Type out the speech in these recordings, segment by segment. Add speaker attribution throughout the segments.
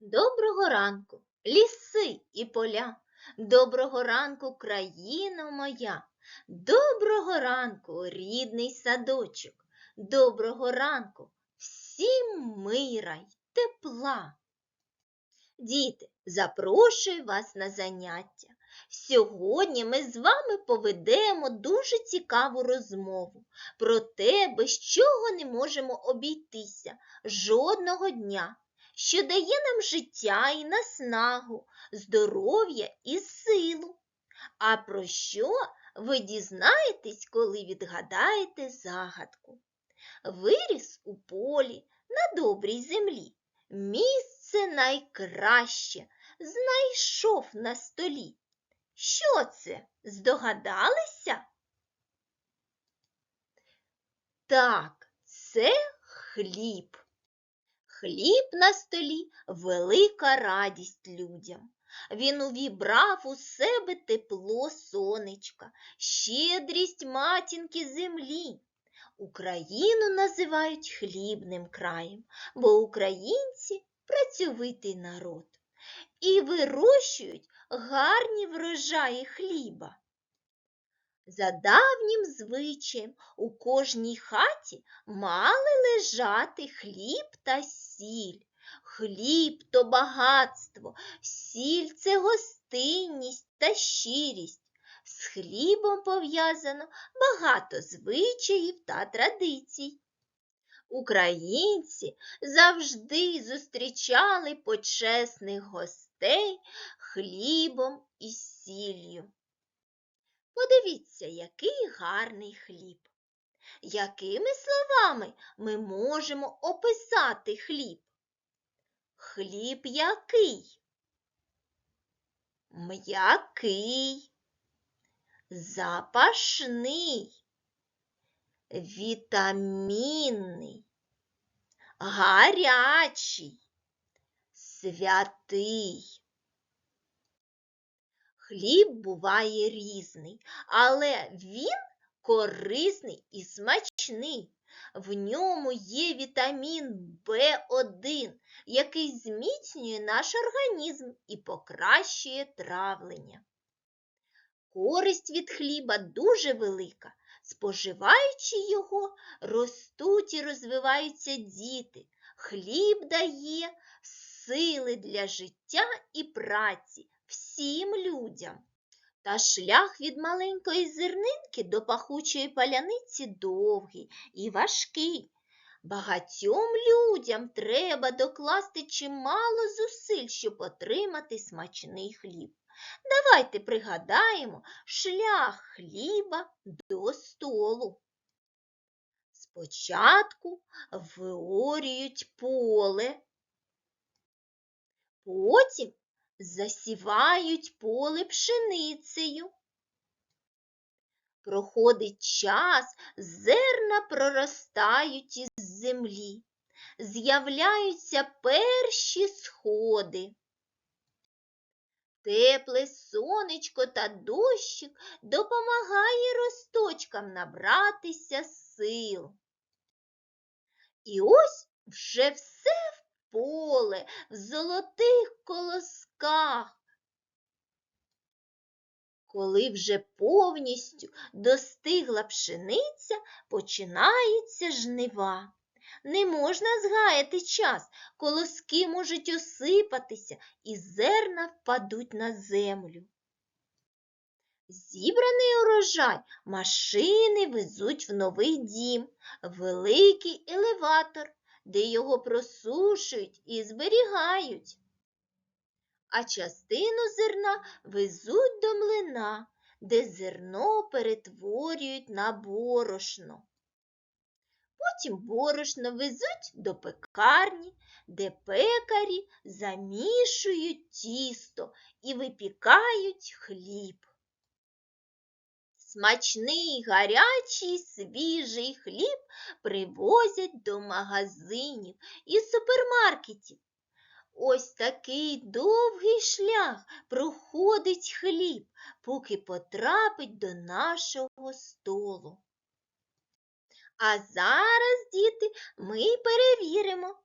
Speaker 1: Доброго ранку, ліси і поля, доброго ранку, країна моя, доброго ранку, рідний садочок, доброго ранку, всім мира й тепла. Діти, запрошую вас на заняття. Сьогодні ми з вами поведемо дуже цікаву розмову про те, без чого не можемо обійтися жодного дня що дає нам життя і наснагу, здоров'я і силу. А про що ви дізнаєтесь, коли відгадаєте загадку? Виріс у полі на добрій землі. Місце найкраще знайшов на столі. Що це? Здогадалися? Так, це хліб. Хліб на столі велика радість людям. Він увібрав у себе тепло сонечка, щедрість матінки землі. Україну називають хлібним краєм, бо українці працьовитий народ і вирощують гарні врожаї хліба. За давнім звичаєм у кожній хаті мали лежати хліб та сіль. Хліб то багатство, сіль це гостинність та щирість. З хлібом пов'язано багато звичаїв та традицій. Українці завжди зустрічали почесних гостей хлібом і сіллю. Подивіться, який гарний хліб. Якими словами ми можемо описати хліб? Хліб який? М'який, запашний, вітамінний, гарячий, святий. Хліб буває різний, але він корисний і смачний. В ньому є вітамін В1, який зміцнює наш організм і покращує травлення. Користь від хліба дуже велика. Споживаючи його, ростуть і розвиваються діти. Хліб дає сили для життя і праці всім людям. Та шлях від маленької зернинки до пахучої паляниці довгий і важкий. Багатьом людям треба докласти чимало зусиль, щоб отримати смачний хліб. Давайте пригадаємо шлях хліба до столу. Спочатку виорюють поле, потім засівають поле пшеницею. Проходить час, зерна проростають із землі, з'являються перші сходи. Тепле сонечко та дощик допомагає росточкам набратися сил. І ось вже все в поле, в золотих колосках. Коли вже повністю достигла пшениця, починаються жнива. Не можна згаяти час, колоски можуть осипатися і зерна впадуть на землю. Зібраний урожай машини везуть в новий дім, великий елеватор, де його просушують і зберігають. А частину зерна везуть до млина, де зерно перетворюють на борошно. Потім борошно везуть до пекарні, де пекарі замішують тісто і випікають хліб. Смачний, гарячий, свіжий хліб привозять до магазинів і супермаркетів. Ось такий довгий шлях проходить хліб, поки потрапить до нашого столу. А зараз, діти, ми перевіримо,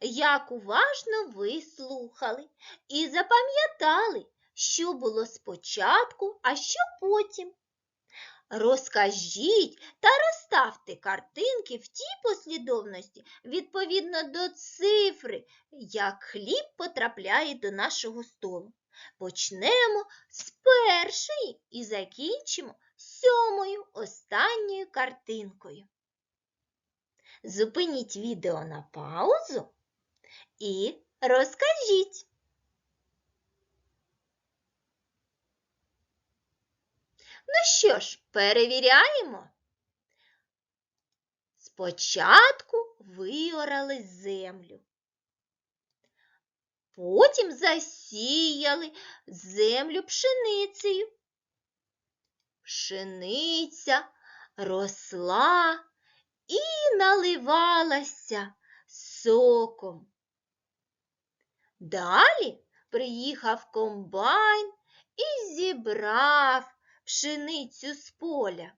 Speaker 1: як уважно ви слухали і запам'ятали, що було спочатку, а що потім. Розкажіть та розставте картинки в тій послідовності відповідно до цифри, як хліб потрапляє до нашого столу. Почнемо з першої і закінчимо сьомою останньою картинкою. Зупиніть відео на паузу і розкажіть. Ну що ж, перевіряємо. Спочатку виорали землю. Потім засіяли землю пшеницею. Пшениця росла і наливалася соком. Далі приїхав комбайн і зібрав пшеницю з поля.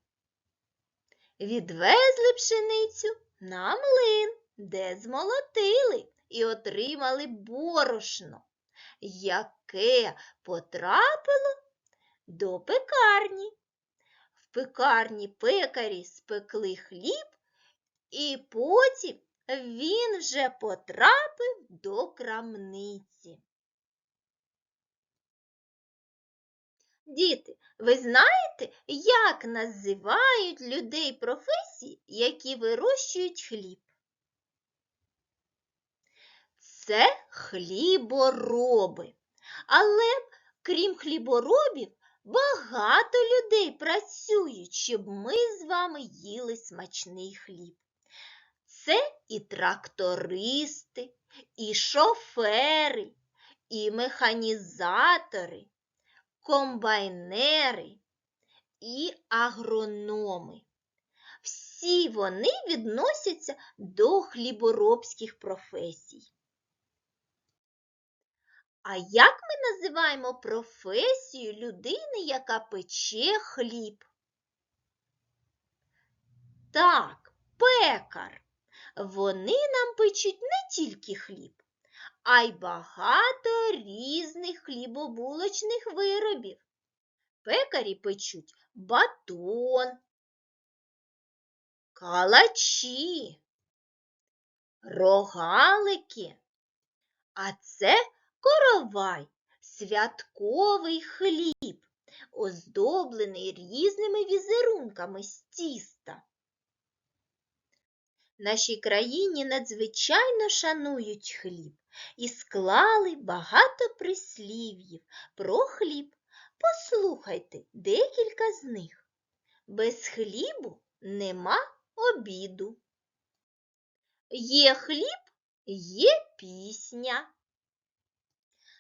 Speaker 1: Відвезли пшеницю на млин, де змолотили і отримали борошно, яке потрапило до пекарні. В пекарні пекарі спекли хліб, і потім він вже потрапив до крамниці. Діти, ви знаєте, як називають людей професії, які вирощують хліб? Це хлібороби. Але крім хліборобів, багато людей працюють, щоб ми з вами їли смачний хліб. Це і трактористи, і шофери, і механізатори, комбайнери і агрономи. Всі вони відносяться до хліборобських професій. А як ми називаємо професію людини, яка пече хліб? Так, пекар. Вони нам печуть не тільки хліб, а й багато різних хлібобулочних виробів. Пекарі печуть батон, калачі, рогалики, а це коровай, святковий хліб, оздоблений різними візерунками з тіста. Нашій країні надзвичайно шанують хліб і склали багато прислів'їв про хліб. Послухайте декілька з них. Без хлібу нема обіду. Є хліб, є пісня.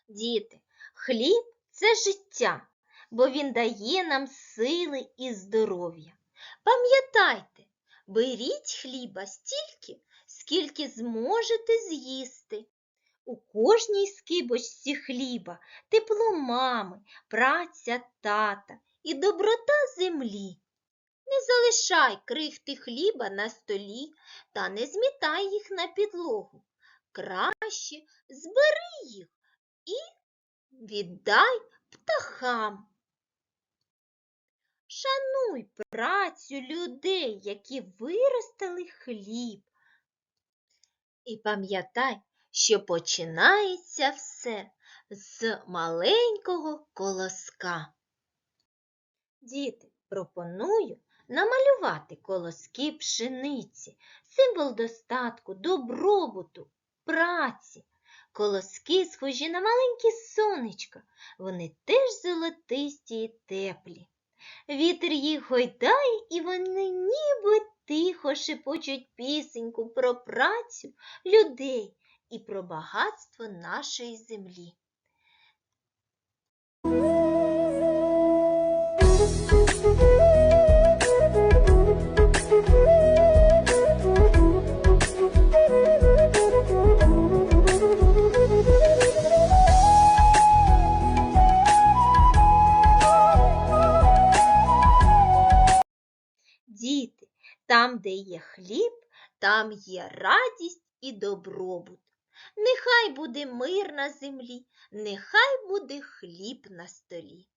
Speaker 1: Діти, хліб це життя, бо він дає нам сили і здоров'я. Пам'ятайте, беріть хліба стільки, скільки зможете з'їсти. У кожній скибочці хліба тепло мами, праця тата і доброта землі. Не залишай крихти хліба на столі та не змітай їх на підлогу. Краще збери їх і віддай птахам. Шануй працю людей, які виростили хліб. І пам'ятай, що починається все з маленького колоска. Діти, пропоную намалювати колоски пшениці, символ достатку, добробуту, праці. Колоски схожі на маленькі сонечка, вони теж золотисті і теплі. Вітер їх гойдає, і вони ніби тихо шепочуть пісеньку про працю людей і про багатство нашої землі. Діти, там, де є хліб, там є радість і добробут. нехай буде мир на землі, нехай буде хліб на столі.